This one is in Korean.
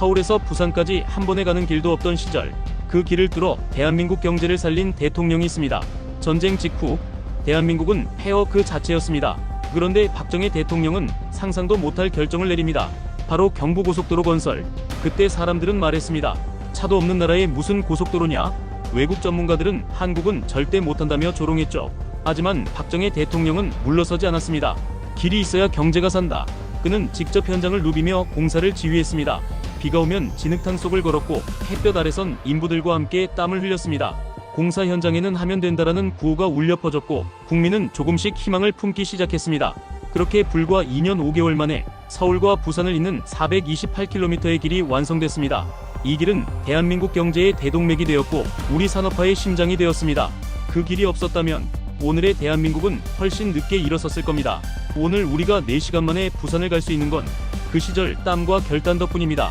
서울에서 부산까지 한 번에 가는 길도 없던 시절 그 길을 뚫어 대한민국 경제를 살린 대통령이 있습니다. 전쟁 직후 대한민국은 폐허 그 자체였습니다. 그런데 박정희 대통령은 상상도 못할 결정을 내립니다. 바로 경부고속도로 건설. 그때 사람들은 말했습니다. 차도 없는 나라에 무슨 고속도로냐? 외국 전문가들은 한국은 절대 못한다며 조롱했죠. 하지만 박정희 대통령은 물러서지 않았습니다. 길이 있어야 경제가 산다. 그는 직접 현장을 누비며 공사를 지휘했습니다. 비가 오면 진흙탕 속을 걸었고 햇볕 아래선 인부들과 함께 땀을 흘렸습니다. 공사 현장에는 하면 된다라는 구호가 울려 퍼졌고 국민은 조금씩 희망을 품기 시작했습니다. 그렇게 불과 2년 5개월 만에 서울과 부산을 잇는 428km의 길이 완성됐습니다. 이 길은 대한민국 경제의 대동맥이 되었고 우리 산업화의 심장이 되었습니다. 그 길이 없었다면 오늘의 대한민국은 훨씬 늦게 일어섰을 겁니다. 오늘 우리가 4시간 만에 부산을 갈 수 있는 건 그 시절 땀과 결단 덕분입니다.